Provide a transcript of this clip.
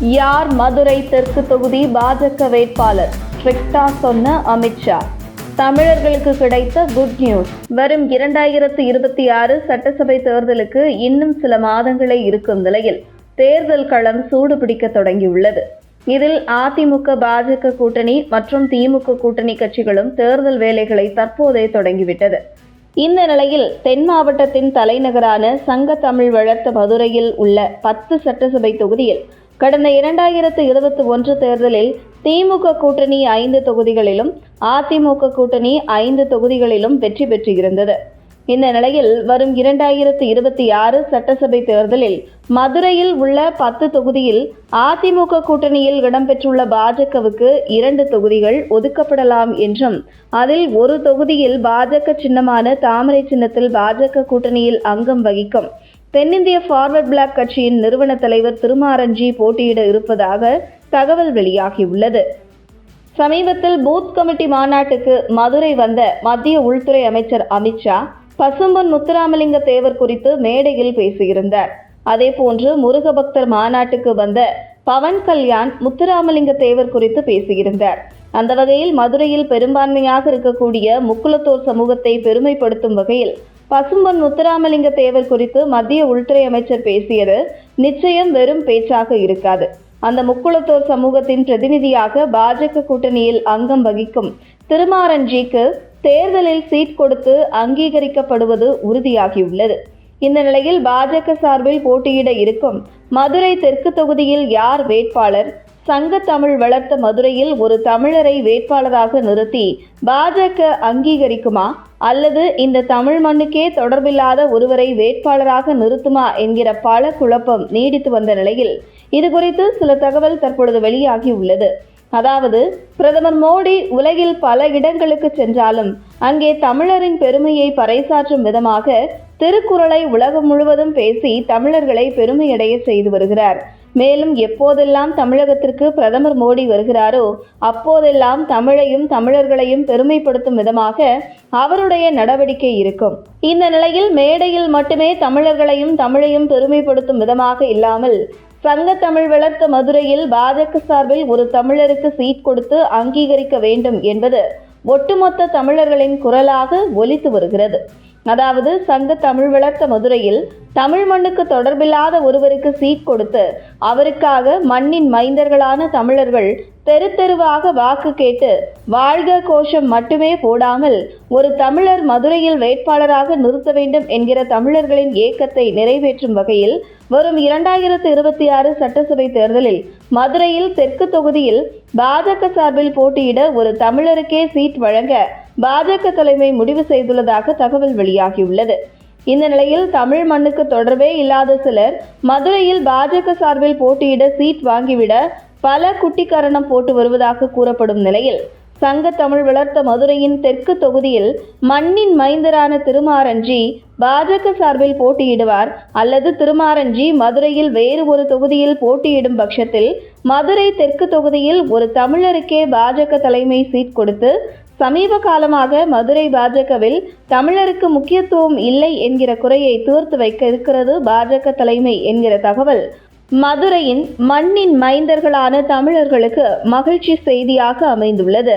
யார் மதுரை தெற்கு தொகுதி பாஜக வேட்பாளர்? ஸ்ட்ரிக்டா சொன்ன அமித்ஷா தமிழர்களுக்கு கிடைத்த குட் நியூஸ் வரும் இரண்டாயிரத்து இருபத்தி ஆறு சட்டசபை தேர்தலுக்கு இன்னும் சில மாதங்களே இருக்கும் நிலையில் தேர்தல் களம் சூடுபிடிக்க தொடங்கியுள்ளது. இதில் அதிமுக பாஜக கூட்டணி மற்றும் திமுக கூட்டணி கட்சிகளும் தேர்தல் வேலைகளை தற்போதே தொடங்கிவிட்டது. இந்த நிலையில் தென் மாவட்டத்தின் தலைநகரான சங்க தமிழ் வளர்த்த மதுரையில் உள்ள பத்து சட்டசபை தொகுதியில் கடந்த இரண்டாயிரத்து இருபத்தி ஒன்று தேர்தலில் திமுக கூட்டணி ஐந்து தொகுதிகளிலும் அதிமுக கூட்டணி ஐந்து தொகுதிகளிலும் வெற்றி பெற்றிருந்தது. இந்த நிலையில் வரும் இரண்டாயிரத்து இருபத்தி ஆறு சட்டசபை தேர்தலில் மதுரையில் உள்ள பத்து தொகுதியில் அதிமுக கூட்டணியில் இடம்பெற்றுள்ள பாஜகவுக்கு இரண்டு தொகுதிகள் ஒதுக்கப்படலாம் என்றும் அதில் ஒரு தொகுதியில் பாஜக சின்னமான தாமரை சின்னத்தில் பாஜக கூட்டணியில் அங்கம் வகிக்கும் தென்னிந்திய ஃபார்வர்ட் பிளாக் கட்சியின் நிறுவன தலைவர் திருமாரஞ்சி போட்டியிட இருப்பதாக தகவல் வெளியாகியுள்ளது. சமீபத்தில் பூத் கமிட்டி மாநாட்டுக்கு மதுரை வந்த மத்திய உள்துறை அமைச்சர் அமித்ஷா பசும்பொன் முத்துராமலிங்க தேவர் குறித்து மேடையில் பேசியிருந்தார். அதேபோன்று முருக பக்தர் மாநாட்டுக்கு வந்த பவன் கல்யாண் முத்துராமலிங்க தேவர் குறித்து பேசியிருந்தார். அந்த வகையில் மதுரையில் பெரும்பான்மையாக இருக்கக்கூடிய முக்குலத்தோர் சமூகத்தை பெருமைப்படுத்தும் வகையில் பசும்பொன் முத்துராமலிங்க தேவர் குறித்து மத்திய உள்துறை அமைச்சர் பேசியது நிச்சயம் வெறும் பேச்சாக இருக்காது. அந்த முக்குளத்தோர் சமூகத்தின் பிரதிநிதியாக பாஜக கூட்டணியில் அங்கம் வகிக்கும் திருமாரஞ்சிக்கு தேர்தலில் சீட் கொடுத்து அங்கீகரிக்கப்படுவது உறுதியாகியுள்ளது. இந்த நிலையில் பாஜக சார்பில் போட்டியிட இருக்கும் மதுரை தெற்கு தொகுதியில் யார் வேட்பாளர்? சங்க தமிழ் வளர்த்த மதுரையில் ஒரு தமிழரை வேட்பாளராக நிறுத்தி பாஜக அங்கீகரிக்குமா? அல்லது இந்த தமிழ் மண்ணுக்கே தொடர்பில்லாத ஒருவரை வேட்பாளராக நிறுத்துமா என்கிற பல குழப்பம் நீடித்து வந்த நிலையில் இது குறித்து சில தகவல் தற்பொழுது வெளியாகி உள்ளது. அதாவது பிரதமர் மோடி உலகில் பல இடங்களுக்கு சென்றாலும் அங்கே தமிழரின் பெருமையை பறைசாற்றும் விதமாக திருக்குறளை உலகம் முழுவதும் பேசி தமிழர்களை பெருமையடைய செய்து வருகிறார். மேலும் எப்போதெல்லாம் தமிழகத்திற்கு பிரதமர் மோடி வருகிறாரோ அப்போதெல்லாம் தமிழையும் தமிழர்களையும் பெருமைப்படுத்தும் விதமாக அவருடைய நடவடிக்கை இருக்கும். இந்த நிலையில் மேடையில் மட்டுமே தமிழர்களையும் தமிழையும் பெருமைப்படுத்தும் விதமாக இல்லாமல் சங்க தமிழ் வளர்த்த மதுரையில் பாஜக சார்பில் ஒரு தமிழருக்கு சீட் கொடுத்து அங்கீகரிக்க வேண்டும் என்பது ஒட்டுமொத்த தமிழர்களின் குரலாக ஒலித்து வருகிறது. அதாவது சங்க தமிழ் வளர்த்த மதுரையில் தமிழ் மண்ணுக்கு தொடர்பில்லாத ஒருவருக்கு சீட் கொடுத்து அவருக்காக மண்ணின் மைந்தர்களான தமிழர்கள் தெரு தெருவாக வாக்கு கேட்டு வாழ்க கோஷம் மட்டுமே போடாமல் ஒரு தமிழர் மதுரையில் வேட்பாளராக நிறுத்த வேண்டும் என்கிற தமிழர்களின் ஏக்கத்தை நிறைவேற்றும் வகையில் வரும் இரண்டாயிரத்து இருபத்தி ஆறு சட்டசபை தேர்தலில் மதுரையில் தெற்கு தொகுதியில் பாஜக சார்பில் போட்டியிட ஒரு தமிழருக்கே சீட் வழங்க பாஜக தலைமை முடிவு செய்துள்ளதாக தகவல் வெளியாகியுள்ளது. இந்த நிலையில் தமிழ் மண்ணுக்கு தொடர்பே இல்லாத சிலர் மதுரையில் பாஜக சார்பில் போட்டியிட சீட் வாங்கிவிட பல குட்டிக்கரணம் போட்டு வருவதாக கூறப்படும் நிலையில் சங்க தமிழ் வளர்த்த மதுரையின் தெற்கு தொகுதியில் மண்ணின் மைந்தரான திருமாரஞ்சி பாஜக சார்பில் போட்டியிடுவார் அல்லது திருமாரஞ்சி மதுரையில் வேறு ஒரு தொகுதியில் போட்டியிடும் பட்சத்தில் மதுரை தெற்கு தொகுதியில் ஒரு தமிழருக்கே பாஜக தலைமை சீட் கொடுத்து சமீப காலமாக மதுரை பாஜகவில் தமிழருக்கு முக்கியத்துவம் இல்லை என்கிற குறையை தீர்த்து வைக்க இருக்கிறது பாஜக தலைமை என்கிற தகவல். மதுரையின் மண்ணின் மைந்தர்களான தமிழர்களுக்கு மகிழ்ச்சி செய்தியாக அமைந்துள்ளது.